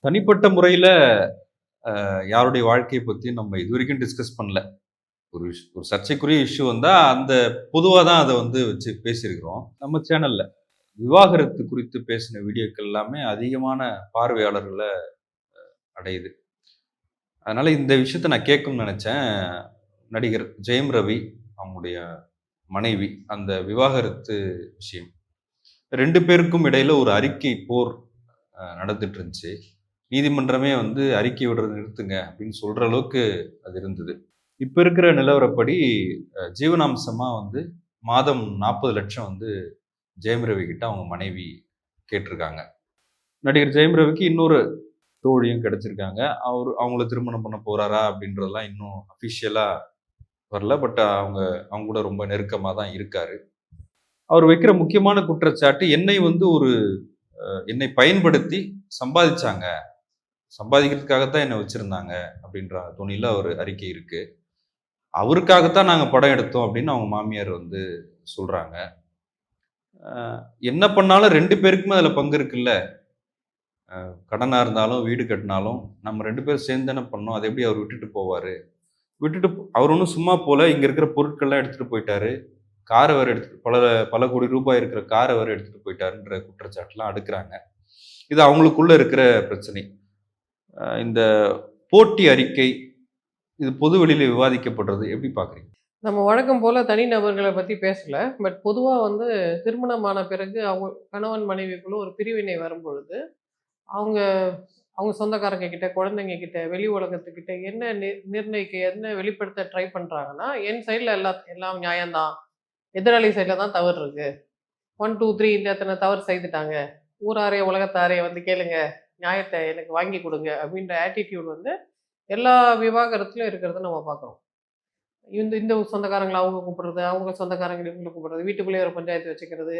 தனிப்பட்ட முறையில் யாருடைய வாழ்க்கையை பற்றியும் நம்ம இது வரைக்கும் டிஸ்கஸ் பண்ணல. ஒரு விஷ்- ஒரு சர்ச்சைக்குரிய இஷ்யூ வந்தால் அந்த பொதுவாக தான் அதை வந்து வச்சு பேசியிருக்கிறோம். நம்ம சேனலில் விவாகரத்து குறித்து பேசின வீடியோக்கள் எல்லாமே அதிகமான பார்வையாளர்களை அடையுது. அதனால் இந்த விஷயத்த நான் கேட்கணும்னு நினச்சேன். நடிகர் ஜெயம் ரவி அவங்களுடைய மனைவி அந்த விவாகரத்து விஷயம். ரெண்டு பேருக்கும் இடையில ஒரு அறிக்கை போர் நடந்துட்டு இருந்துச்சு. நீதிமன்றமே வந்து அறிக்கை விடுறது நிறுத்துங்க அப்படின்னு சொல்ற அளவுக்கு அது இருந்தது. இப்ப இருக்கிற நிலவரப்படி அஹ், ஜீவனாம்சமா வந்து மாதம் நாற்பது லட்சம் வந்து ஜெயம் ரவி கிட்ட அவங்க மனைவி கேட்டிருக்காங்க. நடிகர் ஜெயம் ரவிக்கு இன்னொரு தோழியும் கிடைச்சிருக்காங்க. அவர் அவங்கள திருமணம் பண்ண போறாரா அப்படின்றதெல்லாம் இன்னும் அஃபிஷியலா வரல. பட் அவங்க அவங்க கூட ரொம்ப நெருக்கமாக தான் இருக்காரு. அவர் வைக்கிற முக்கியமான குற்றச்சாட்டு என்னை வந்து ஒரு என்னை பயன்படுத்தி சம்பாதிச்சாங்க. சம்பாதிக்கிறதுக்காகத்தான் என்னை வச்சுருந்தாங்க அப்படின்ற துணியில் ஒரு அறிக்கை இருக்குது அவருக்காகத்தான் நாங்கள் படம் எடுத்தோம் அப்படின்னு அவங்க மாமியார் வந்து சொல்கிறாங்க என்ன பண்ணாலும் ரெண்டு பேருக்குமே அதில் பங்கு இருக்குல்ல? கடனாக இருந்தாலும் வீடு கட்டினாலும் நம்ம ரெண்டு பேரும் சேர்ந்து தானே பண்ணோம். அதை எப்படி அவர் விட்டுட்டு போவார்? விட்டுட்டு அவர் ஒன்றும் சும்மா போல இங்கே இருக்கிற பொருட்கள்லாம் எடுத்துகிட்டு போயிட்டாரு. காரை வேறு எடுத்துட்டு பல பல கோடி ரூபாய் இருக்கிற காரை வேறு எடுத்துகிட்டு போயிட்டாருன்ற குற்றச்சாட்டுலாம் அடுக்குறாங்க. இது அவங்களுக்குள்ளே இருக்கிற பிரச்சனை. இந்த போட்டி அறிக்கை இது பொது வெளியில் விவாதிக்கப்படுறது எப்படி பார்க்குறீங்க? நம்ம வழக்கம் போல தனிநபர்களை பற்றி பேசலை. பட் பொதுவாக வந்து திருமணமான பிறகு அவங்க கணவன் மனைவிக்குள்ள ஒரு பிரிவினை வரும் பொழுது அவங்க அவங்க சொந்தக்காரங்க கிட்ட குழந்தைங்க கிட்ட வெளி உலகத்துக்கிட்ட என்ன நி- நிர்ணயிக்க என்ன வெளிப்படுத்த ட்ரை பண்ணுறாங்கன்னா என் சைடில் எல்லா எல்லாம் நியாயம்தான். எதிராளி சைடில் தான் தவறு இருக்குது ஒன் டூ த்ரீ இந்த எத்தனை தவறு செய்துட்டாங்க? ஊராரே உலகத்தாரே வந்து கேளுங்க. நியாயத்தை எனக்கு வாங்கி கொடுங்க அப்படின்ற ஆட்டிடியூட் வந்து எல்லா விவாகரத்துலையும் இருக்கிறத நம்ம பார்க்குறோம். இந்த இந்த சொந்தக்காரங்களை அவங்க கூப்பிடுறது அவங்க சொந்தக்காரங்களை இவங்களை கூப்பிடுறது வீட்டுக்குள்ளேயே ஒரு பஞ்சாயத்து வச்சுக்கிறது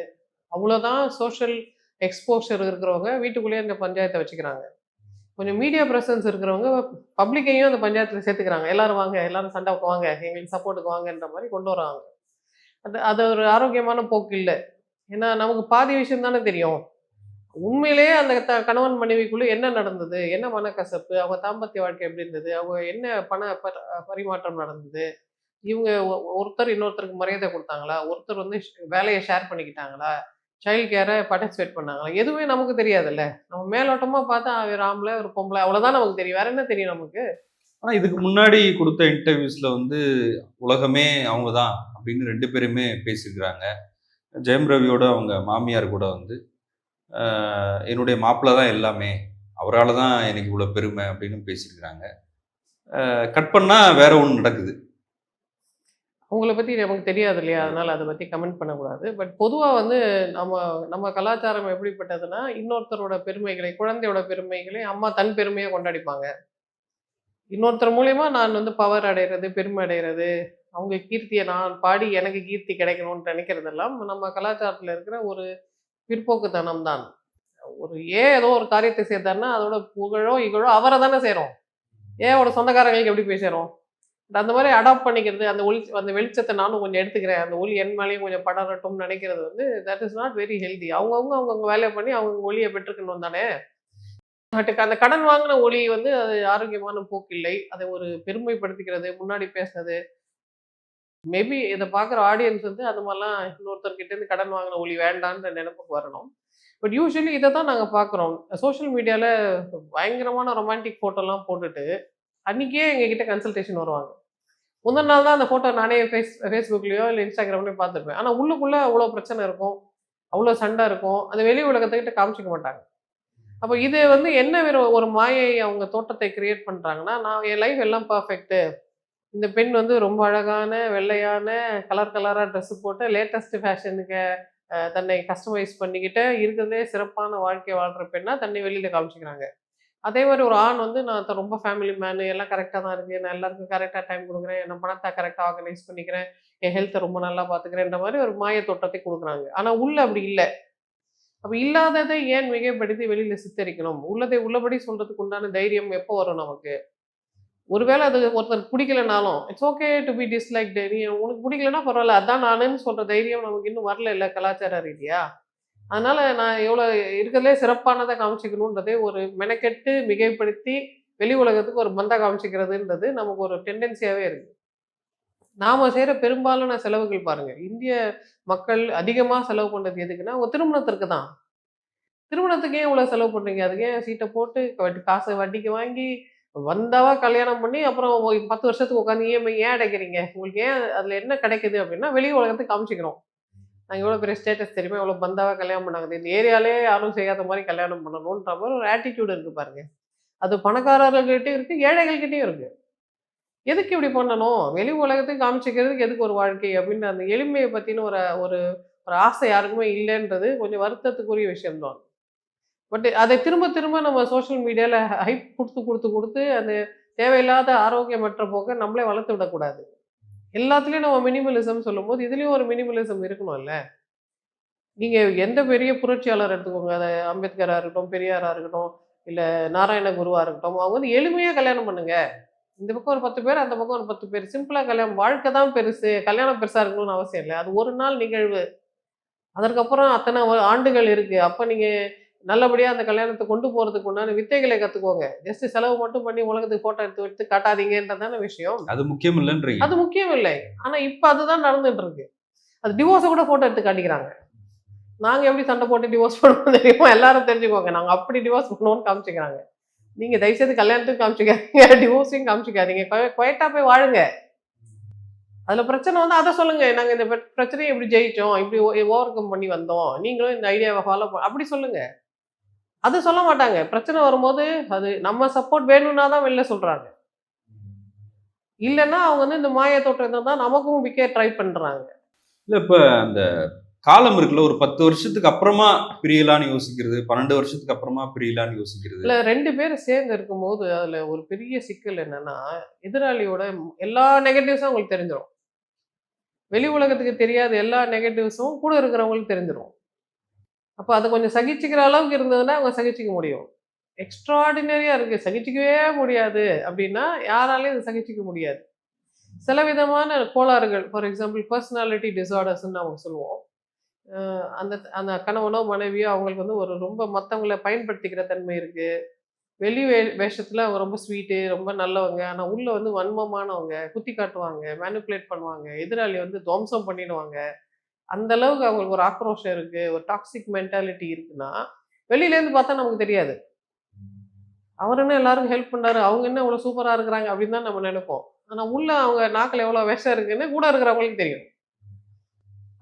அவ்வளோதான் சோஷியல் எக்ஸ்போஷர் இருக்கிறவங்க வீட்டுக்குள்ளேயே இந்த பஞ்சாயத்தை வச்சுக்கிறாங்க. கொஞ்சம் மீடியா ப்ரெசன்ஸ் இருக்கிறவங்க பப்ளிக்கையும் அந்த பஞ்சாயத்தில் சேர்த்துக்கிறாங்க. எல்லாரும் வாங்க எல்லாரும் சண்டை வாங்க எங்களுக்கு சப்போர்ட்டுக்கு வாங்கன்ற மாதிரி கொண்டு வராங்க. அது அது ஒரு ஆரோக்கியமான போக்கு இல்லை. ஏன்னா நமக்கு பாதி விஷயம் தானே தெரியும். உண்மையிலேயே அந்த த கணவன் மனைவிக்குள்ள என்ன நடந்தது? என்ன மனக்கசப்பு? அவங்க தாம்பத்திய வாழ்க்கை எப்படி இருந்தது? அவங்க என்ன பண பரிமாற்றம் நடந்தது? இவங்க ஒ- ஒருத்தர் இன்னொருத்தருக்கு மரியாதை கொடுத்தாங்களா? ஒருத்தர் வந்து வேலையை ஷேர் பண்ணிக்கிட்டாங்களா? சைல்ட் கேரை பார்ட்டிசிபேட் பண்ணாங்களா? எதுவுமே நமக்கு தெரியாதுல்ல. நம்ம மேலோட்டமாக பார்த்தா அவர் ஆம்பளை ஒரு பொம்பளை அவ்வளோதான் நமக்கு தெரியும். வேற என்ன தெரியும் நமக்கு? ஆனால் இதுக்கு முன்னாடி கொடுத்த இன்டர்வியூஸில் வந்து உலகமே அவங்க தான் அப்படின்னு ரெண்டு பேருமே பேசியிருக்கிறாங்க. ஜெயம் ரவியோட அவங்க மாமியார் கூட வந்து என்னுடைய மாப்பிள்ளை தான் எல்லாமே. அவரால் தான் எனக்கு இவ்வளோ பெருமை அப்படின்னு பேசியிருக்கிறாங்க. கட் பண்ணா வேற ஒன்று நடக்குது. அவங்கள பத்தி நமக்கு தெரியாது இல்லையா? அதனால அதை பத்தி கமெண்ட் பண்ணக்கூடாது. பட் பொதுவா வந்து நம்ம நம்ம கலாச்சாரம் எப்படிப்பட்டதுன்னா இன்னொருத்தரோட பெருமைகளை குழந்தையோட பெருமைகளை அம்மா தன் பெருமையை கொண்டாடிப்பாங்க. இன்னொருத்தர் மூலியமா நான் வந்து பவர் அடைகிறது பெருமை அடைகிறது அவங்க கீர்த்தியை நான் பாடி எனக்கு கீர்த்தி கிடைக்கணும்னு நினைக்கிறதெல்லாம் நம்ம கலாச்சாரத்துல இருக்கிற ஒரு பிற்போக்குத்தனம் தான் ஒரு ஏன் ஏதோ ஒரு காரியத்தை செய்தார்னா அதோட புகழோ இகழோ அவரை தானே செய்கிறோம் ஏன் ஒரு சொந்தக்காரங்களுக்கு எப்படி போய் சேரும்? அந்த மாதிரி அடாப்ட் பண்ணிக்கிறது அந்த ஒளி அந்த வெளிச்சத்தை நானும் கொஞ்சம் எடுத்துக்கிறேன். அந்த ஒளி என் மேலேயும் கொஞ்சம் படரட்டும்னு நினைக்கிறது வந்து that is not very healthy அவங்கவுங்க அவங்கவுங்க வேலையை பண்ணி அவங்க ஒளியை பெற்றுக்கணும் தானே? பட் அந்த கடன் வாங்கின ஒளி வந்து அது ஆரோக்கியமான போக்கு இல்லை அதை ஒரு பெருமைப்படுத்திக்கிறது முன்னாடி பேசுறது மேபி இதை பார்க்குற ஆடியன்ஸ் வந்து அது மாதிரிலாம் இன்னொருத்தர்கிட்டருந்து கடன் வாங்கின ஒளி வேண்டான்ற நினைப்புக்கு வரணும். பட் யூஸ்வலி இதை தான் நாங்கள் பார்க்குறோம் சோஷியல் மீடியாவில் பயங்கரமான ரொமான்டிக் ஃபோட்டோலாம் போட்டுட்டு அன்றைக்கே எங்ககிட்ட கன்சல்டேஷன் வருவாங்க. முந்தின நாள் தான் அந்த ஃபோட்டோ நானே ஃபேஸ் ஃபேஸ்புக்லேயோ இல்லை இன்ஸ்டாகிராம்லேயோ பார்த்துருப்பேன். ஆனால் உள்ளுக்குள்ளே அவ்வளோ பிரச்சனை இருக்கும். அவ்வளோ சண்டை இருக்கும். அந்த வெளி உலகத்துக்கிட்ட காமிச்சிக்க மாட்டாங்க. அப்போ இது வந்து என்ன ஒரு மாயை அவங்க தோட்டத்தை கிரியேட் பண்ணுறாங்கன்னா நான் என் லைஃப் எல்லாம் பர்ஃபெக்ட்டு இந்த பெண் வந்து ரொம்ப அழகான வெள்ளையான கலர் கலராக ட்ரெஸ் போட்டு லேட்டஸ்ட் ஃபேஷனுக்கு தன்னை கஸ்டமைஸ் பண்ணிக்கிட்டு இருக்கிறதே சிறப்பான வாழ்க்கை வாழ்கிற பெண்ணாக தன்னை வெளியில் காமிச்சிக்கிறாங்க. அதே மாதிரி ஒரு ஆண் வந்து நான் ரொம்ப ஃபேமிலி மேனு எல்லாம் கரெக்டாக தான் இருக்குது நான் எல்லாருக்கும் கரெக்டாக டைம் கொடுக்குறேன். என் பணத்தை கரெக்டாக ஆர்கனைஸ் பண்ணிக்கிறேன். என் ஹெல்த்தை ரொம்ப நல்லா பார்த்துக்கிறேன்ற மாதிரி ஒரு மாய தோட்டத்தை கொடுக்குறாங்க. ஆனால் உள்ள அப்படி இல்லை. அப்போ இல்லாததை ஏன் மிகைப்படுத்தி வெளியில் சித்தரிக்கணும்? உள்ளதை உள்ளபடி சொல்கிறதுக்கு உண்டான தைரியம் எப்போ வரும் நமக்கு? ஒருவேளை அது ஒருத்தருக்கு பிடிக்கலனாலும் it's okay to be dislike நீ உனக்கு பிடிக்கலன்னா பரவாயில்ல அதான் நானுன்னு சொல்கிற தைரியம் நமக்கு இன்னும் வரல இல்லை கலாச்சார ரீதியா. அதனால நான் எவ்வளோ இருக்கிறதுலே சிறப்பானதை காமிச்சிக்கணுன்றதே ஒரு மெனக்கெட்டு மிகைப்படுத்தி வெளி உலகத்துக்கு ஒரு பந்தா காமிச்சிக்கிறதுன்றது நமக்கு ஒரு டெண்டன்சியாகவே இருக்கு. நாம செய்கிற பெரும்பாலான செலவுகள் பாருங்க. இந்திய மக்கள் அதிகமாக செலவு பண்ணுறது எதுக்குன்னா ஒரு திருமணத்திற்கு தான். திருமணத்துக்கு இவ்வளோ செலவு பண்ணுறீங்க அதுக்கு ஏன் சீட்டை போட்டு வட்டி காசை வட்டிக்கு வாங்கி வந்தவ கல்யாணம் பண்ணி அப்புறம் பத்து வருஷத்துக்கு உட்காந்து இஎம்ஐ ஏன் அடைக்கிறீங்க? உங்களுக்கு ஏன் அதில் என்ன கிடைக்குது அப்படின்னா வெளி உலகத்துக்கு காமிச்சிக்கிறோம். நாங்கள் எவ்வளோ பெரிய ஸ்டேட்டஸ் தெரியுமா? எவ்வளோ பந்தாவாக கல்யாணம் பண்ணாங்க. இந்த ஏரியாலே யாரும் செய்யாத மாதிரி கல்யாணம் பண்ணணுன்ற மாதிரி ஒரு ஆட்டிடியூடு இருக்குது பாருங்க. அது பணக்காரர்கள்கிட்டயும் இருக்குது ஏழைகள்கிட்டையும் இருக்குது எதுக்கு இப்படி பண்ணணும்? வெளி உலகத்துக்கு காமிச்சிக்கிறதுக்கு எதுக்கு ஒரு வாழ்க்கை அப்படின்ற அந்த எளிமையை பற்றின ஒரு ஒரு ஒரு ஆசை யாருக்குமே இல்லைன்றது கொஞ்சம் வருத்தத்துக்குரிய விஷயம்தான். பட் அதை திரும்ப திரும்ப நம்ம சோஷியல் மீடியாவில் ஹைப் கொடுத்து கொடுத்து கொடுத்து அந்த தேவையில்லாத ஆரோக்கியமற்ற போக்க நம்மளே வளர்த்து விடக்கூடாது. எல்லாத்துலேயும் நம்ம மினிமலிசம் சொல்லும்போது இதுலேயும் ஒரு மினிமலிசம் இருக்கணும்ல. நீங்கள் எந்த பெரிய புரட்சியாளர் எடுத்துக்கோங்க. அதை அம்பேத்கராக இருக்கட்டும் பெரியாராக இருக்கட்டும் இல்லை நாராயண குருவாக இருக்கட்டும் அவங்க வந்து எளிமையாக கல்யாணம் பண்ணுங்க. இந்த பக்கம் ஒரு பத்து பேர் அந்த பக்கம் ஒரு பத்து பேர். சிம்பிளாக கல்யாணம் வாழ்க்கை தான் பெருசு. கல்யாணம் பெருசாக இருக்கணும்னு அவசியம் இல்லை. அது ஒரு நாள் நிகழ்வு. அதற்கப்புறம் அத்தனை ஆண்டுகள் இருக்குது அப்போ நீங்கள் நல்லபடியாக அந்த கல்யாணத்தை கொண்டு போகிறதுக்கு உண்டான வித்தைகளை கற்றுக்கோங்க ஜஸ்ட் செலவு மட்டும் பண்ணி உலகத்துக்கு ஃபோட்டோ எடுத்து எடுத்து காட்டாதீங்கன்றதான விஷயம். அது முக்கியம் இல்லைன்றீங்க அது முக்கியம் இல்லை ஆனா இப்ப அதுதான் நடந்துட்டு இருக்கு அது டிவோர்ஸை கூட போட்டோ எடுத்து காட்டிக்கிறாங்க. நாங்க எப்படி சண்டை போட்டு டிவோர்ஸ் பண்ணுவோம் தெரியுமா? எல்லாரும் தெரிஞ்சுக்கோங்க. நாங்க அப்படி டிவோர்ஸ் பண்ணுவோம்னு காமிச்சிக்கிறாங்க. நீங்க தயவுசெய்து கல்யாணத்துக்கு காமிச்சிக்காதீங்க. டிவோர்ஸையும் காமிச்சிக்காதீங்க. குவைட்டா போய் வாழுங்க. அதுல பிரச்சனை வந்து அதை சொல்லுங்க. நாங்க இந்த பிர- பிரச்சனையை எப்படி ஜெயிச்சோம். இப்படி ஓவர் கம் பண்ணி வந்தோம். நீங்களும் இந்த ஐடியாவை ஃபாலோ அப்படி சொல்லுங்க. அது சொல்ல மாட்டாங்க. பிரச்சனை வரும்போது அது நம்ம சப்போர்ட் வேணும்னா தான் வெளில சொல்றாங்க. இல்லைன்னா அவங்க வந்து இந்த மாய தோற்றத்தை தான் நமக்கும் விற்க ட்ரை பண்றாங்க. இல்ல இப்ப அந்த காலம் இருக்குல்ல ஒரு பத்து வருஷத்துக்கு அப்புறமா பிரியலான்னு யோசிக்கிறது பன்னெண்டு வருஷத்துக்கு அப்புறமா பிரியலான்னு யோசிக்கிறது. இல்ல ரெண்டு பேரும் சேர்ந்து இருக்கும்போது அதுல ஒரு பெரிய சிக்கல் என்னன்னா எதிராளியோட எல்லா நெகட்டிவ்ஸும் அவங்களுக்கு தெரிஞ்சிடும் வெளி உலகத்துக்கு தெரியாத எல்லா நெகட்டிவ்ஸும் கூட இருக்கிறவங்களுக்கு தெரிஞ்சிடும் அப்போ அதை கொஞ்சம் சகிச்சுக்கிற அளவுக்கு இருந்ததுன்னா அவங்க சகிச்சுக்க முடியும். எக்ஸ்ட்ராடினரியாக இருக்குது சகிச்சிக்கவே முடியாது. அப்படின்னா யாராலையும் அதை சகிச்சிக்க முடியாது. சில விதமான கோளாறுகள் ஃபார் எக்ஸாம்பிள் பர்சனாலிட்டி டிசார்டர்ஸ்ன்னு நம்ம சொல்லுவோம். அந்த அந்த கணவனோ மனைவியோ அவங்களுக்கு வந்து ஒரு ரொம்ப மற்றவங்கள பயன்படுத்திக்கிற தன்மை இருக்குது வெளி வே வேஷத்தில் அவங்க ரொம்ப ஸ்வீட்டு ரொம்ப நல்லவங்க. ஆனால் உள்ளே வந்து வன்மமானவங்க குத்தி காட்டுவாங்க மேனிப்புலேட் பண்ணுவாங்க. எதிராளி வந்து துவம்சம் பண்ணிடுவாங்க. அந்த அளவுக்கு அவங்களுக்கு ஒரு ஆக்ரோஷம் இருக்கு ஒரு டாக்ஸிக் மென்டாலிட்டி இருக்குன்னா வெளியிலேருந்து பார்த்தா நமக்கு தெரியாது. அவர் என்ன எல்லாருக்கும் ஹெல்ப் பண்ணாரு அவங்க என்ன இவ்வளோ சூப்பராக இருக்கிறாங்க அப்படின்னு தான் நம்ம நினைப்போம். ஆனால் உள்ள அவங்க நாக்கில் எவ்வளோ விஷம் இருக்குன்னு கூட இருக்கிறவங்களுக்கு தெரியும்.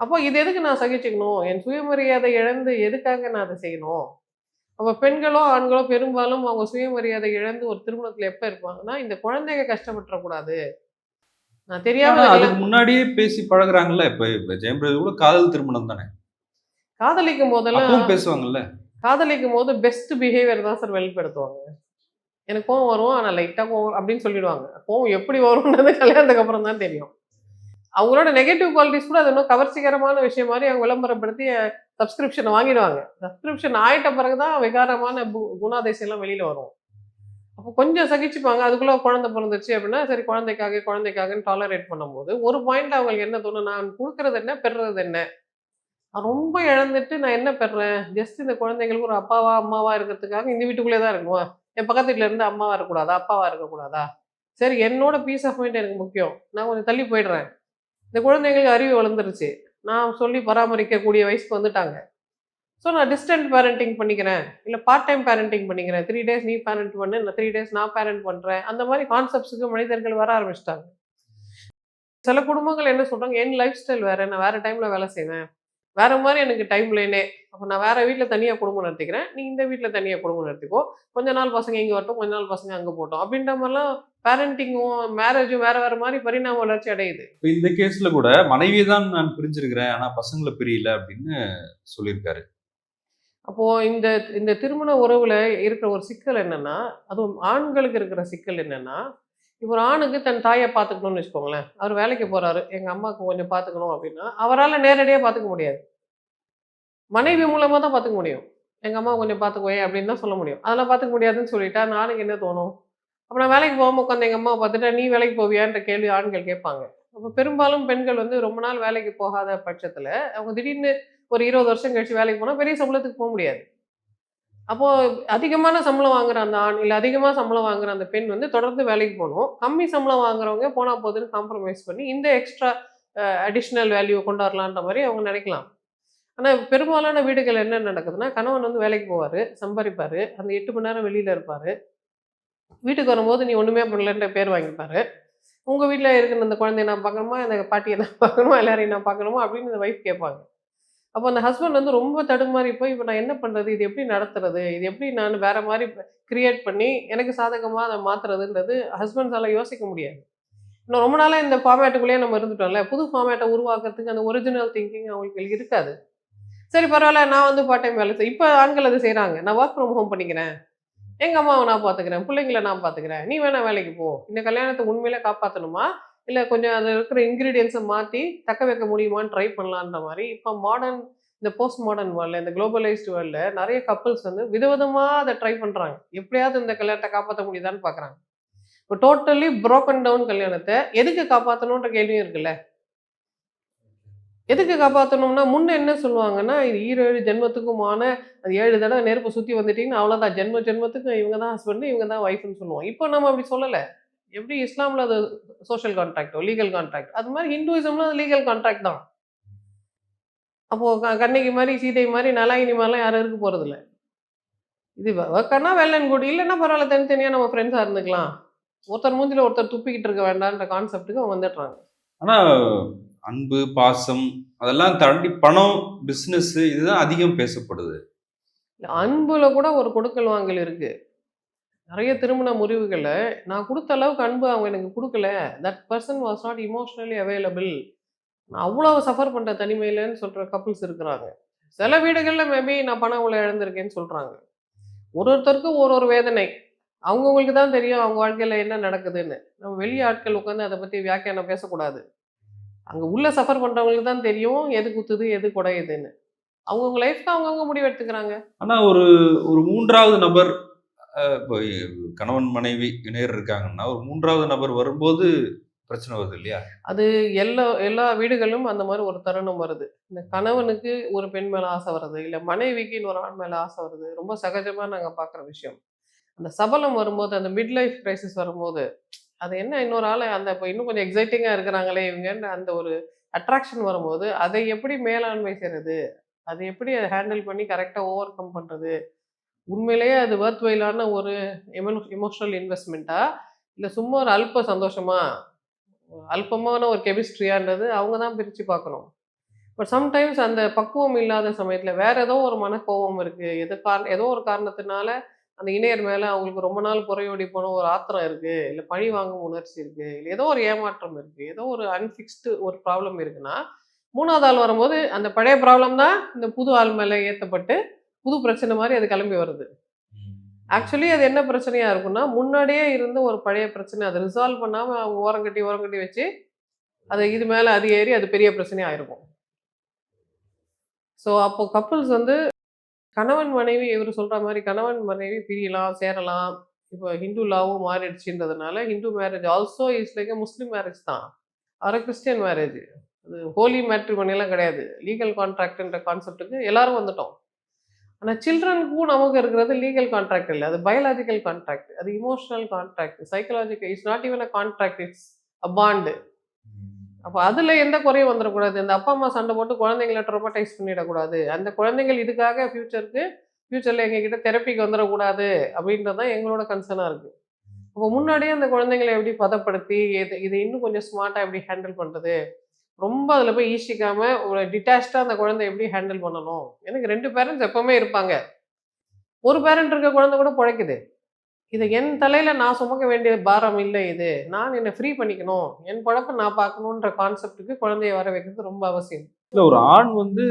அப்போ இது எதுக்கு நான் சகிச்சுக்கணும்? என் சுயமரியாதை இழந்து எதுக்காக நான் அதை செய்யணும்? அப்போ பெண்களோ ஆண்களோ பெரும்பாலும் அவங்க சுயமரியாதை இழந்து ஒரு திருமணத்தில் எப்போ இருப்பாங்கன்னா இந்த குழந்தைங்க கஷ்டப்பட்டுறக்கூடாது. தெரியாம அதுக்கு முன்னாடியே பேசி பழகுறாங்கல்ல இப்ப இப்ப ஜெயம் ரவி கூட காதல் திருமணம் தானே? காதலிக்கும் போதெல்லாம் பேசுவாங்கல்ல? காதலிக்கும் போது பெஸ்ட் பிஹேவியர் தான் சார் வெளிப்படுத்துவாங்க. எனக்கு கோவம் வரும் ஆனால் லைட்டாக கோவம் அப்படின்னு சொல்லிடுவாங்க. கோவம் எப்படி வரும்ன்றது கல்யாணத்துக்கு அப்புறம் தான் தெரியும். அவங்களோட நெகட்டிவ் குவாலிட்டிஸ் கூட அது இன்னும் கவர்ச்சிகரமான விஷயம் மாதிரி அவங்க விளம்பரப்படுத்தி சப்ஸ்கிரிப்ஷனை வாங்கிடுவாங்க. சப்ஸ்கிரிப்ஷன் ஆயிட்ட பிறகு தான் விகாரமான பு- குணாதிசயம்லாம் வெளியில் வரும். அப்போ கொஞ்சம் சகிச்சுப்பாங்க. அதுக்குள்ளே குழந்தை பிறந்துச்சு அப்படின்னா சரி குழந்தைக்காக குழந்தைக்காகன்னு டாலரேட் பண்ணும்போது ஒரு பாயிண்ட் அவங்களுக்கு என்ன தோணும் நான் கொடுக்கறது என்ன பெறுறது என்ன? ரொம்ப இழந்துட்டு நான் என்ன பெறேன் ஜஸ்ட் இந்த குழந்தைங்களுக்கு ஒரு அப்பாவா அம்மாவா இருக்கிறதுக்காக இந்த வீட்டுக்குள்ளே தான் இருக்குமா என் பக்கத்து வீட்டில் இருந்து அம்மாவா இருக்கக்கூடாதா? அப்பாவா இருக்கக்கூடாதா? சரி என்னோட பீஸ் ஆஃப் மைண்ட் எனக்கு முக்கியம். நான் கொஞ்சம் தள்ளி போயிடுறேன். இந்த குழந்தைங்களுக்கு அறிவு வளர்ந்துருச்சு. நான் சொல்லி பராமரிக்கக்கூடிய வயசுக்கு வந்துட்டாங்க. ஸோ நான் டிஸ்டன்ட் பேரண்டிங் பண்ணிக்கிறேன். இல்லை பார்ட் டைம் பேரண்டிங் பண்ணிக்கிறேன். த்ரீ டேஸ் நீ பேரண்ட் பண்ணு நான் த்ரீ டேஸ் நான் பேரண்ட் பண்ணுறேன் அந்த மாதிரி கான்செப்ட்ஸுக்கு மனிதர்கள் வர ஆரம்பிச்சிட்டாங்க. சில குடும்பங்கள் என்ன சொல்றாங்க என் லைஃப் ஸ்டைல் வேற நான் வேற டைம்ல வேலை செய்வேன். வேற மாதிரி எனக்கு டைம் லைனே அப்போ நான் வேற வீட்டில் தனியாக குடும்பம் நடத்திக்கிறேன். நீ இந்த வீட்டில் தனியாக குடும்பம் நடத்திக்கோ. கொஞ்ச நாள் பசங்க இங்கே வரட்டும் கொஞ்ச நாள் பசங்க அங்கே போட்டோம் அப்படின்ற மாதிரிலாம் பேரண்டிங்கும் மேரேஜும் வேற வேற மாதிரி பரிணாம வளர்ச்சி அடையுது. இப்போ இந்த கேஸ்ல கூட மனைவியை தான் நான் பிரிஞ்சிருக்கிறேன். ஆனா பசங்களை பிரியல அப்படின்னு சொல்லியிருக்காரு. அப்போது இந்த இந்த திருமண உறவில் இருக்கிற ஒரு சிக்கல் என்னென்னா அதுவும் ஆண்களுக்கு இருக்கிற சிக்கல் என்னென்னா இப்போ ஒரு ஆணுக்கு தன் தாயை பார்த்துக்கணும்னு வச்சுக்கோங்களேன். அவர் வேலைக்கு போகிறாரு எங்கள் அம்மாவுக்கு கொஞ்சம் பார்த்துக்கணும் அப்படின்னா அவரால் நேரடியாக பார்த்துக்க முடியாது. மனைவி மூலமாக தான் பார்த்துக்க முடியும். எங்கள் அம்மா கொஞ்சம் பார்த்துக்குவேன் அப்படின்னு தான் சொல்ல முடியும். அதெல்லாம் பார்த்துக்க முடியாதுன்னு சொல்லிட்டா நானுக்கு என்ன தோணும்? அப்போ நான் வேலைக்கு போகாமல் உட்காந்து எங்கள் அம்மாவை பார்த்துட்டா நீ வேலைக்கு போவியான்ற கேள்வி ஆண்கள் கேட்பாங்க. அப்போ பெரும்பாலும் பெண்கள் வந்து ரொம்ப நாள் வேலைக்கு போகாத பட்சத்தில் அவங்க திடீர்னு ஒரு இருபது வருஷம் கழிச்சு வேலைக்கு போனால் பெரிய சம்பளத்துக்கு போக முடியாது. அப்போ அதிகமான சம்பளம் வாங்குற அந்த ஆண் இல்லை அதிகமாக சம்பளம் வாங்குற அந்த பெண் வந்து தொடர்ந்து வேலைக்கு போகணும். கம்மி சம்பளம் வாங்குறவங்க போனா போதுன்னு காம்ப்ரமைஸ் பண்ணி இந்த எக்ஸ்ட்ரா அடிஷ்னல் வேல்யூ கொண்டு வரலான்ற மாதிரி அவங்க நினைக்கலாம். ஆனால் பெரும்பாலான வீடுகள் என்ன நடக்குதுன்னா கணவன் வந்து வேலைக்கு போவார் சம்பாதிப்பார் அந்த எட்டு மணி நேரம் வெளியில் இருப்பார். வீட்டுக்கு வரும்போது நீ ஒன்றுமே பண்ணலன்ற பேர் வாங்கிப்பார். உங்கள் வீட்டில் இருக்கிற அந்த குழந்தைய நான் பார்க்கணுமா? இந்த பாட்டியை நான் பார்க்கணுமா? எல்லாரையும் நான் பார்க்கணுமா? அப்படின்னு இந்த ஒய்ஃப் கேட்பாங்க. அப்போ அந்த ஹஸ்பண்ட் வந்து ரொம்ப தடுமாறி போய் இப்போ நான் என்ன பண்ணுறது இது எப்படி நடத்துறது? இது எப்படி நான் வேற மாதிரி கிரியேட் பண்ணி எனக்கு சாதகமாக அதை மாற்றுறதுன்றது ஹஸ்பண்ட்ஸால் யோசிக்க முடியாது. இன்னும் ரொம்ப நாளாக இந்த ஃபார்மேட்டுக்குள்ளேயே நம்ம இருந்துட்டோம்ல புது ஃபார்மேட்டை உருவாக்குறதுக்கு அந்த ஒரிஜினல் திங்கிங் அவங்களுக்கு இருக்காது. சரி பரவாயில்ல நான் வந்து பார்ட் டைம் வேலை செய் இப்போ ஆண்கள் அது செய்கிறாங்க நான் ஒர்க் ஃப்ரம் ஹோம் பண்ணிக்கிறேன். எங்கள் அம்மாவை நான் பார்த்துக்கிறேன் பிள்ளைங்கள நான் பார்த்துக்கிறேன் நீ வேணா வேலைக்கு போ. இந்த கல்யாணத்தை உண்மையிலே காப்பாற்றணுமா இல்லை கொஞ்சம் அதில் இருக்கிற இன்க்ரீடியன்ஸை மாற்றி தக்க வைக்க முடியுமான்னு ட்ரை பண்ணலான்ற மாதிரி இப்போ மாடர்ன் இந்த போஸ்ட் மாடர்ன் வேர்ல்டில் இந்த குளோபலைஸ்டு வேர்ல்டில் நிறைய கப்பல்ஸ் வந்து விதவிதமாக அதை ட்ரை பண்ணுறாங்க எப்படியாவது இந்த கல்யாணத்தை காப்பாற்ற முடியுதான்னு பார்க்குறாங்க இப்போ டோட்டலி ப்ரோக்கன் டவுன் கல்யாணத்தை எதுக்கு காப்பாற்றணுன்ற கேள்வியும் இருக்குல்ல? எதுக்கு காப்பாற்றணும்னா முன்ன என்ன சொல்லுவாங்கன்னா இது ஈரேழு ஜென்மத்துக்குமான அது ஏழு தடவை நெருப்பு சுற்றி வந்துட்டீங்கன்னா அவ்வளோதான் ஜென்ம ஜென்மத்துக்கு இவங்க தான் ஹஸ்பண்ட் இவங்க தான் ஒய்ஃப்னு சொல்லுவோம். இப்போ நம்ம அப்படி சொல்லலை. எப்படி இஸ்லாமில் அது சோஷியல் கான்ட்ராக்டோ லீகல் கான்ட்ராக்ட் அது மாதிரி ஹிந்துவிசம்ல அது லீகல் கான்ட்ராக்ட் தான். அப்போது கண்ணகி மாதிரி சீதை மாதிரி நலாயினி மாதிரிலாம் யாரும் இருக்க போகிறதில்ல இது ஒர்க்கர்னா வெல் அண்ட் குட் இல்லைன்னா பரவாயில்ல தனித்தனியாக நம்ம ஃப்ரெண்ட்ஸாக இருந்துக்கலாம். ஒருத்தர் மூஞ்சில ஒருத்தர் துப்பிக்கிட்டு இருக்க வேண்டான்ற கான்செப்ட்டுக்கு அவங்க வந்துடுறாங்க. ஆனா அன்பு பாசம் அதெல்லாம் தாண்டி பணம் பிசினஸ் இதுதான் அதிகம் பேசப்படுது. அன்புல கூட ஒரு கொடுக்கல் வாங்கல் இருக்கு. நிறைய திருமண முறிவுகளை நான் கொடுத்த அளவுக்கு அன்பு அவங்க எனக்கு கொடுக்கல. That person was not emotionally available நான் அவ்வளோ சஃபர் பண்ண தனிமையிலன்னு சொல்கிற கப்புள்ஸ் இருக்கிறாங்க. சில வீடுகளில் மேபி நான் பணம் உள்ள இழந்திருக்கேன்னு சொல்றாங்க. ஒரு ஒருத்தருக்கும் ஒரு ஒரு வேதனை. அவங்கவுங்களுக்கு தான் தெரியும் அவங்க வாழ்க்கையில் என்ன நடக்குதுன்னு. நம்ம வெளி ஆட்கள் உட்காந்து அதை பற்றி வியாக்கியானம் பேசக்கூடாது. அங்கே உள்ள சஃபர் பண்ணுறவங்களுக்கு தான் தெரியும் எது குத்துது எது குடையுதுன்னு. அவங்கவுங்க லைஃப்க்கு அவங்கவுங்க முடிவு எடுத்துக்கிறாங்க. ஆனால் ஒரு ஒரு மூன்றாவது நபர் இப்போ கணவன் மனைவி இணையர் இருக்காங்கன்னா ஒரு மூன்றாவது நபர் வரும்போது பிரச்சனை வருது இல்லையா? அது எல்லா எல்லா வீடுகளிலும் அந்த மாதிரி ஒரு தருணம் வருது. இந்த கணவனுக்கு ஒரு பெண் மேலே ஆசை வருது இல்லை மனைவிக்கு இன்னொரு ஆண் மேலே ஆசை வருது. ரொம்ப சகஜமாக நாங்கள் பார்க்குற விஷயம். அந்த சபலம் வரும்போது அந்த மிட் லைஃப் கிரைசிஸ் வரும்போது அது என்ன இன்னொரு ஆள் அந்த இப்போ இன்னும் கொஞ்சம் எக்ஸைட்டிங்காக இருக்கிறாங்களே இவங்கன்ற அந்த ஒரு அட்ராக்ஷன் வரும்போது அதை எப்படி மேலாண்மை செய்கிறது அதை எப்படி அதை ஹேண்டில் பண்ணி கரெக்டாக ஓவர் கம் பண்ணுறது உண்மையிலேயே அது ஒர்த் வைலான ஒரு எமோ எமோஷனல் இன்வெஸ்ட்மெண்ட்டா இல்லை சும்மா ஒரு அல்ப சந்தோஷமா? அல்பமான ஒரு கெமிஸ்ட்ரியான்றது அவங்க தான் பிரித்து பார்க்கணும். பட் சம்டைம்ஸ் அந்த பக்குவம் இல்லாத சமயத்தில் வேற ஏதோ ஒரு மனக்கோபம் இருக்குது எது கார ஏதோ ஒரு காரணத்தினால அந்த இணையர் மேலே அவங்களுக்கு ரொம்ப நாள் குறையோடி போன ஒரு ஆத்திரம் இருக்குது இல்லை பழி வாங்கும் உணர்ச்சி இருக்குது இல்லை ஏதோ ஒரு ஏமாற்றம் இருக்குது ஏதோ ஒரு அன்ஃபிக்ஸ்டு ஒரு ப்ராப்ளம் இருக்குன்னா மூணாவது ஆள் வரும்போது அந்த பழைய ப்ராப்ளம் தான் இந்த புது ஆள் மேலே ஏற்றப்பட்டு புது பிரச்சனை மாதிரி அது கிளம்பி வருது. ஆக்சுவலி அது என்ன பிரச்சனையா இருக்கும்னா முன்னாடியே இருந்த ஒரு பழைய பிரச்சனை அதை ரிசால்வ் பண்ணாம அவங்க ஓரங்கட்டி ஓரங்கட்டி வச்சு அது இது மேல அது ஏறி அது பெரிய பிரச்சனையா இருக்கும் ஸோ அப்போ கப்புள்ஸ் வந்து கணவன் மனைவி இவர் சொல்ற மாதிரி கணவன் மனைவி பிரியலாம் சேரலாம். இப்போ ஹிந்து லாவும் மாறிடுச்சுன்றதுனால Hindu marriage also is like Muslim marriage தான். ஆர் கிறிஸ்டியன் மேரேஜ் அது ஹோலி மேட்ரிமோனியெல்லாம் கிடையாது. லீகல் கான்ட்ராக்ட்ன்ற கான்செப்ட்டுக்கு எல்லாரும் வந்துட்டோம். ஆனால் சில்ட்ரனுக்கும் நமக்கு இருக்கிறது லீகல் கான்ட்ராக்ட் இல்லை. அது பயாலஜிக்கல் கான்ட்ராக்ட் அது emotional contract psychological it's not even a contract it's a bond அப்போ அதில் எந்த குறையும் வந்துடக்கூடாது. இந்த அப்பா அம்மா சண்டை போட்டு குழந்தைங்கள ட்ரோமடைஸ் பண்ணிடக்கூடாது. அந்த குழந்தைகள் இதுக்காக ஃப்யூச்சருக்கு ஃப்யூச்சரில் எங்ககிட்ட தெரப்பிக்கு வந்துடக்கூடாது அப்படின்றது தான் எங்களோட கன்சர்னாக இருக்குது அப்போ முன்னாடியே அந்த குழந்தைங்களை எப்படி பதப்படுத்தி இது இது இன்னும் கொஞ்சம் ஸ்மார்ட்டாக எப்படி ஹேண்டில் பண்ணுறது ரொம்ப அதில் போய் ஈசிக்காமல் ஒரு டிட்டாச்சாக அந்த குழந்தை எப்படி ஹேண்டில் பண்ணணும்? எனக்கு ரெண்டு பேரண்ட்ஸ் எப்போவுமே இருப்பாங்க. ஒரு பேரண்ட் இருக்க குழந்தை கூட பிழைக்குது. இதை என் தலையில் நான் சுமக்க வேண்டிய பாரம் இல்லை இது. நான் என்னை ஃப்ரீ பண்ணிக்கணும். என் பழப்பை நான் பார்க்கணுன்ற கான்செப்டுக்கு குழந்தைய வர வைக்கிறது ரொம்ப அவசியம். இல்லை ஒரு ஆண் வந்து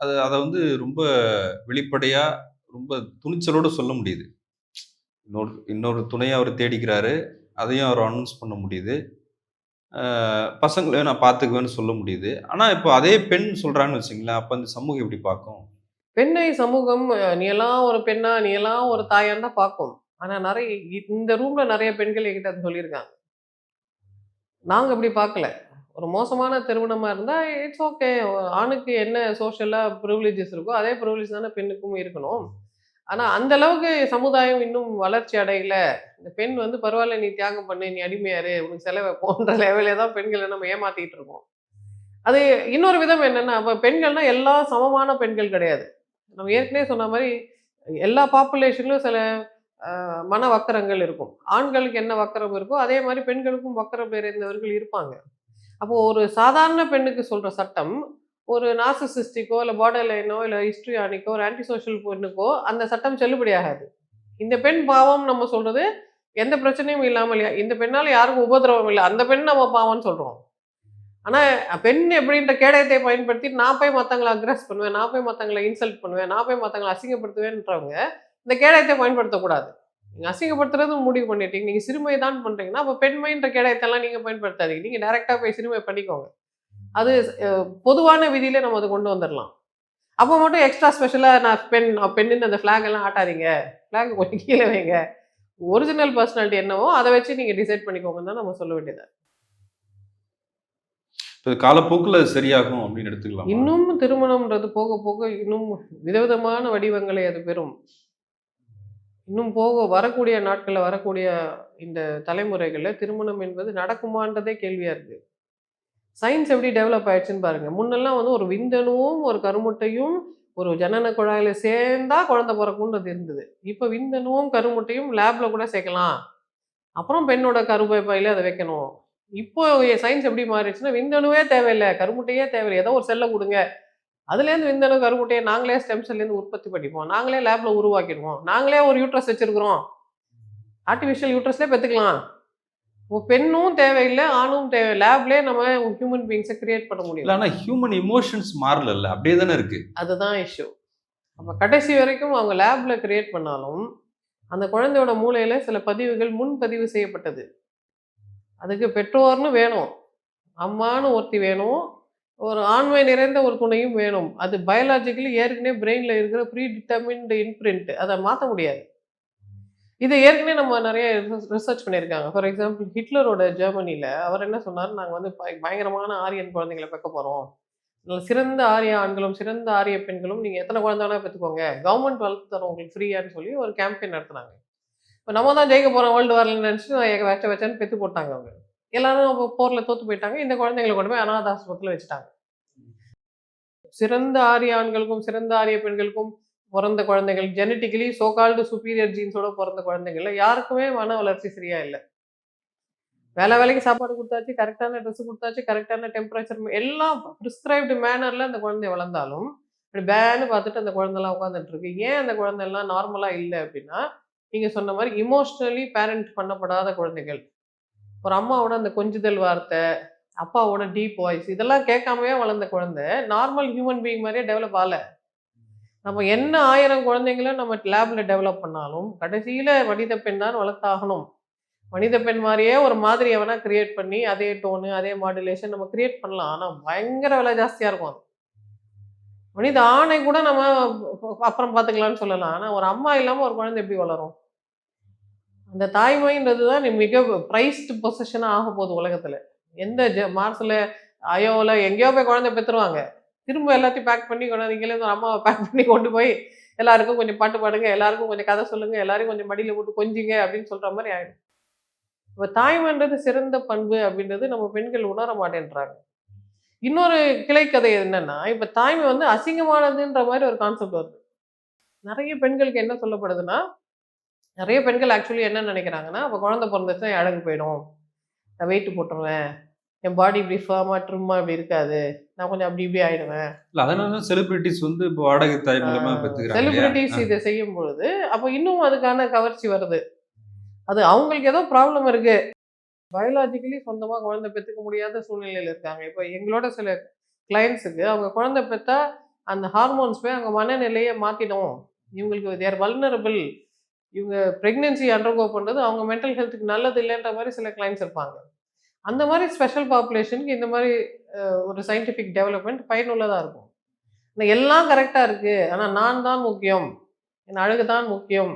அது அதை வந்து ரொம்ப வெளிப்படையாக ரொம்ப துணிச்சலோடு சொல்ல முடியுது. இன்னொரு இன்னொரு துணையை அவர் தேடிக்கிறாரு. அதையும் அவர் அனௌன்ஸ் பண்ண முடியுது. பசங்களை நான் பார்த்துக்குவேன்னு சொல்ல முடியுது. ஆனால் இப்போ அதே பெண் சொல்கிறான்னு வச்சுங்களேன் அப்போ அந்த சமூகம் எப்படி பார்க்கும்? பெண்ணை சமூகம் நீ எல்லாம் ஒரு பெண்ணா நீ எல்லாம் ஒரு தாயான்னு தான் பார்க்கும். ஆனால் நிறைய இந்த ரூமில் நிறைய பெண்கள் என்கிட்ட அதை சொல்லியிருக்காங்க. நாங்கள் அப்படி பார்க்கல. ஒரு மோசமான திருமணமாக இருந்தால் இட்ஸ் ஓகே ஆணுக்கு என்ன சோஷியலாக ப்ரிவிலேஜஸ் இருக்கோ அதே ப்ரிவிலேஜ் தானே பெண்ணுக்கும் இருக்கணும். ஆனால் அந்த அளவுக்கு சமுதாயம் இன்னும் வளர்ச்சி அடையல. இந்த பெண் வந்து பரவாயில்ல நீ தியாகம் பண்ணு நீ அடிமையாரு உனக்கு செலவை போன்ற லெவலே தான் பெண்களை நம்ம ஏமாத்திட்டு இருக்கோம். அது இன்னொரு விதம் என்னன்னா அப்போ பெண்கள்னா எல்லா சமமான பெண்கள் கிடையாது. நம்ம ஏற்கனவே சொன்ன மாதிரி எல்லா பாப்புலேஷன்லையும் சில மன வக்கரங்கள் இருக்கும். ஆண்களுக்கு என்ன வக்கரம் இருக்கோ அதே மாதிரி பெண்களுக்கும் வக்கரம் நிறைந்தவர்கள் இருப்பாங்க. அப்போ ஒரு சாதாரண பெண்ணுக்கு சொல்ற சட்டம் ஒரு நாசசிஸ்டிக்கோ இல்லை பார்டர் லைனோ இல்லை ஹிஸ்ட்ரியானிக்கோ ஒரு ஆன்டி சோஷியல் பெண்ணுக்கோ அந்த சட்டம் செல்லுபடியாகாது. இந்த பெண் பாவம் நம்ம சொல்றது எந்த பிரச்சனையும் இல்லாமல் இல்லையா இந்த பெண்ணால் யாருக்கும் உபதிரவம் இல்லை. அந்த பெண் நம்ம பாவம்னு சொல்கிறோம் ஆனால் பெண் எப்படின்ற கேடயத்தை பயன்படுத்தி நான் போய் மற்றவங்களை அக்ரஸ் பண்ணுவேன் நான் போய் மற்றவங்களை இன்சல்ட் பண்ணுவேன் நான் போய் மற்றவங்களை அசிங்கப்படுத்துவேன்றவங்க இந்த கேடயத்தை பயன்படுத்தக்கூடாது. நீங்கள் அசிங்கப்படுத்துறது முடிவு பண்ணிட்டீங்க. நீங்கள் சிறுமை தான் பண்ணுறீங்கன்னா அப்போ பெண்மைன்ற கேடயத்தெல்லாம் நீங்கள் பயன்படுத்தாதீங்க. நீங்கள் டேரெக்டாக போய் சிறுமை பண்ணிக்கோங்க. அது பொதுவான விதியில நம்ம அதை கொண்டு வந்துடலாம் அப்போ மட்டும் எக்ஸ்ட்ரா ஸ்பெஷலாக நான் பெண் பெண்ணுன்னு அந்த ஃப்ளாக் எல்லாம் ஆட்டாதீங்க. ஃப்ளாக் கொஞ்சம் கீழே வைங்க. ஒரிஜினல் பர்சனாலிட்டி என்னவோ அதை வச்சு நீங்க டிசைட் பண்ணிக்கோங்கன்னு தான் நம்ம சொல்ல வேண்டியது இப்போ காலப்போக்கில் சரியாகும் அப்படின்னு எடுத்துக்கலாம்? இன்னும் திருமணம்ன்றது போக போக இன்னும் விதவிதமான வடிவங்களை அது பெறும். இன்னும் போக வரக்கூடிய நாட்களில் வரக்கூடிய இந்த தலைமுறைகளில் திருமணம் என்பது நடக்குமான்றதே கேள்வியா இருக்கு. சயின்ஸ் எப்படி டெவலப் ஆயிடுச்சுன்னு பாருங்க. முன்னெல்லாம் வந்து ஒரு விந்தணுவும் ஒரு கருமுட்டையும் ஒரு ஜனன குழாயில் சேர்ந்தா குழந்தை பிறக்கும்ன்றது இருந்தது. இப்போ விந்தணுவும் கருமுட்டையும் லேபில் கூட சேர்க்கலாம். அப்புறம் பெண்ணோட கருப்பை பையில அதை வைக்கணும். இப்போ சயின்ஸ் எப்படி மாறிடுச்சுன்னா விந்தணுவே தேவையில்லை கருமுட்டையே தேவையில்லை. ஏதோ ஒரு செல்லை கொடுங்க. அதுலேருந்து விந்தணு கருமுட்டையை நாங்களே ஸ்டெம் செல்லேருந்து உற்பத்தி பண்ணிப்போம். நாங்களே லேபில் உருவாக்கிடுவோம். நாங்களே ஒரு யூட்ரஸ் வச்சுருக்குறோம். ஆர்டிஃபிஷியல் யூட்ரஸ்லேயே பெற்றுக்கலாம் பெண்ணும் தேவையில்லை ஆணும் தேவை லேப்லேயே நம்ம ஹியூமன் பீங்ஸை கிரியேட் பண்ண முடியும். ஆனால் ஹியூமன் இமோஷன்ஸ் மாறல அப்படியே தானே இருக்கு. அதுதான் இஷ்யூ அப்போ கடைசி வரைக்கும் அவங்க லேப்ல கிரியேட் பண்ணாலும் அந்த குழந்தையோட மூளையில சில பதிவுகள் முன்பதிவு செய்யப்பட்டது. அதுக்கு பெற்றோர்னு வேணும். அம்மான்னு ஒருத்தி வேணும். ஒரு ஆண்மை நிறைந்த ஒரு துணையும் வேணும். அது பயாலஜிக்கலி ஏற்கனவே பிரெயின்ல இருக்கிற ப்ரீ டிட்டர்மின்டு இன்பிரிண்ட் அதை மாற்ற முடியாது. இது ஏற்கனவே நம்ம நிறைய ரிசர்ச் பண்ணியிருக்காங்க. ஃபார் எக்ஸாம்பிள் ஹிட்லரோட ஜெர்மனியில் அவர் என்ன சொன்னார்? நாங்கள் வந்து பயங்கரமான ஆரியன் குழந்தைங்களை பெக்க போகிறோம் சிறந்த ஆரிய ஆண்களும் சிறந்த ஆரிய பெண்களும் நீங்கள் எத்தனை குழந்தை பெற்றுக்கோங்க. கவர்மெண்ட் வளர்த்து தரோம் உங்களுக்கு ஃப்ரீயான்னு சொல்லி ஒரு கேம்பெயின் நடத்துனாங்க. இப்போ நம்ம தான் ஜெயிக்க போகிறோம் வேர்ல்டு வரலன்னு நினச்சிட்டு வச்ச வச்சேன்னு பெற்று போட்டாங்க அவங்க. எல்லாரும் அவங்க போரில் தோற்று போயிட்டாங்க. இந்த குழந்தைங்களை கொண்டு போய் அனாதாசிரமத்தில் வச்சுட்டாங்க. சிறந்த ஆரிய ஆண்களுக்கும் சிறந்த ஆரிய பெண்களுக்கும் பிறந்த குழந்தைகள் ஜெனட்டிக்கலி சோகால்டு சுப்பீரியர் ஜீன்ஸோட பிறந்த குழந்தைகள்ல யாருக்குமே மன வளர்ச்சி சரியா இல்லை. வேலை வேலைக்கு சாப்பாடு கொடுத்தாச்சு கரெக்டான ட்ரெஸ் கொடுத்தாச்சு கரெக்டான டெம்பரேச்சர் எல்லாம் ப்ரிஸ்கிரைப்டு மேனர்ல அந்த குழந்தை வளர்ந்தாலும் இப்படி பேன்னு பார்த்துட்டு அந்த குழந்தைலாம் உட்காந்துட்டு இருக்கு. ஏன் அந்த குழந்தைலாம் நார்மலா இல்லை அப்படின்னா நீங்க சொன்ன மாதிரி இமோஷ்னலி பேரண்ட் பண்ணப்படாத குழந்தைகள். ஒரு அம்மாவோட அந்த கொஞ்சுதல் வார்த்தை அப்பாவோட டீப் வாய்ஸ் இதெல்லாம் கேட்காமவே வளர்ந்த குழந்தை நார்மல் ஹியூமன் பீயிங் மாதிரியே டெவலப் ஆகல. நம்ம என்ன ஆயிரம் குழந்தைங்கள நம்ம லேபில் டெவலப் பண்ணாலும் கடைசியில் மனித பெண் தான் வளர்த்தாகணும். மனித பெண் மாதிரியே ஒரு மாதிரி எவனா கிரியேட் பண்ணி அதே டோனு அதே மாடுலேஷன் நம்ம கிரியேட் பண்ணலாம். ஆனால் பயங்கர விலை ஜாஸ்தியாக இருக்கும் அது. மனித ஆணை கூட நம்ம அப்புறம் பார்த்துக்கலாம்னு சொல்லலாம். ஆனால் ஒரு அம்மா இல்லாமல் ஒரு குழந்தை எப்படி வளரும்? அந்த தாய்மைன்றது தான் மிக ப்ரைஸ்டு பொசிஷனாக ஆக போகுது உலகத்தில். எந்த ஜ- மார்ஸ்ல அயோவில் எங்கேயோ போய் குழந்தை பெற்றுருவாங்க. திரும்ப எல்லாத்தையும் பேக் பண்ணி கொண்டாந்து இங்கேருந்து ஒரு அம்மாவை பேக் பண்ணி கொண்டு போய் எல்லாருக்கும் கொஞ்சம் பாட்டு பாடுங்க எல்லாருக்கும் கொஞ்சம் கதை சொல்லுங்க எல்லாரையும் கொஞ்சம் மடியில் போட்டு கொஞ்சிங்க அப்படின்னு சொல்ற மாதிரி ஆயிடும். இப்போ தாய்மைன்றது சிறந்த பண்பு அப்படின்றது நம்ம பெண்கள் உணர மாட்டேன்றாங்க. இன்னொரு கிளைக்கதை என்னன்னா இப்போ தாய்மை வந்து அசிங்கமானதுன்ற மாதிரி ஒரு கான்செப்ட் வருது. நிறைய பெண்களுக்கு என்ன சொல்லப்படுதுன்னா நிறைய பெண்கள் ஆக்சுவலி என்ன நினைக்கிறாங்கன்னா அப்போ குழந்தை பிறந்துச்சுன்னா என் அழகு போயிடும். நான் வெயிட் போட்டுருவேன். என் பாடி இப்படி ஃபேமாக ட்ரிம்மா இப்படி இருக்காது. நான் கொஞ்சம் அப்படி இப்படி ஆயிடுவேன். இல்லை அதனால செலிபிரிட்டிஸ் வந்து இப்போ வாடகை தாய் செலிபிரிட்டிஸ் இதை செய்யும் பொழுது அப்போ இன்னும் அதுக்கான கவர்ச்சி வருது. அது அவங்களுக்கு ஏதோ ப்ராப்ளம் இருக்கு. பயாலாஜிக்கலி சொந்தமாக குழந்தை பெற்றுக்க முடியாத சூழ்நிலையில் இருக்காங்க. இப்போ எங்களோட சில கிளைண்ட்ஸுக்கு அவங்க குழந்தை பெற்றா அந்த ஹார்மோன்ஸ் போய் அவங்க மனநிலையை மாற்றிடும் இவங்களுக்கு தேர் வல்னரபிள் இவங்க ப்ரெக்னென்சி அண்டர்கோ பண்ணுறது அவங்க மென்டல் ஹெல்த்துக்கு நல்லது இல்லைன்ற மாதிரி சில கிளைண்ட்ஸ் இருப்பாங்க. அந்த மாதிரி ஸ்பெஷல் பாப்புலேஷனுக்கு இந்த மாதிரி ஒரு சயின்டிஃபிக் டெவலப்மெண்ட் பயனுள்ளதாக இருக்கும். இந்த எல்லாம் கரெக்டாக இருக்குது ஆனால் நான் தான் முக்கியம். என் அழகு தான் முக்கியம்.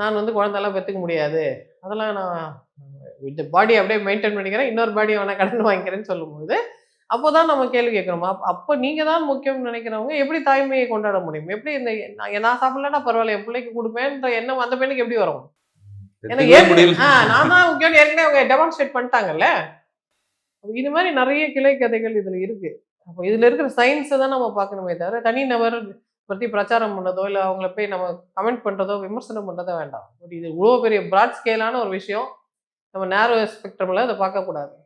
நான் வந்து குழந்தெல்லாம் பெற்றுக்க முடியாது. அதெல்லாம் நான் இந்த பாடி அப்படியே மெயின்டைன் பண்ணிக்கிறேன். இன்னொரு பாடி வேணால் கடன் வாங்கிக்கிறேன்னு சொல்லும்போது அப்போ தான் நம்ம கேள்வி கேட்குறோம். அப் அப்போ நீங்கள் தான் முக்கியம்னு நினைக்கிறவங்க எப்படி தாய்மையை கொண்டாட முடியும்? எப்படி இந்த நான் நான் சாப்பிடலன்னா பரவாயில்ல என் பிள்ளைக்கு கொடுப்பேன்ற எண்ணம் அந்த பெண்ணுக்கு எப்படி வரும்? எனக்கு நான் தான் முக்கியம் ஏற்கனவே அவங்க டெமான்ஸ்ட்ரேட் பண்ணிட்டாங்கல்ல? இது மாதிரி நிறைய கிளை கதைகள் இதுல இருக்கு. அப்போ இதுல இருக்கிற சயின்ஸை தான் நம்ம பார்க்கணுமே தவிர தனிநபர் பத்தி பிரச்சாரம் பண்ணதோ இல்லை அவங்கள போய் நம்ம கமெண்ட் பண்றதோ விமர்சனம் பண்றதோ வேண்டாம். பட் இது இவ்வளோ பெரிய பிராட் ஸ்கேலான ஒரு விஷயம் நம்ம நேரோ ஸ்பெக்ட்ரமில் அதை பார்க்கக்கூடாது.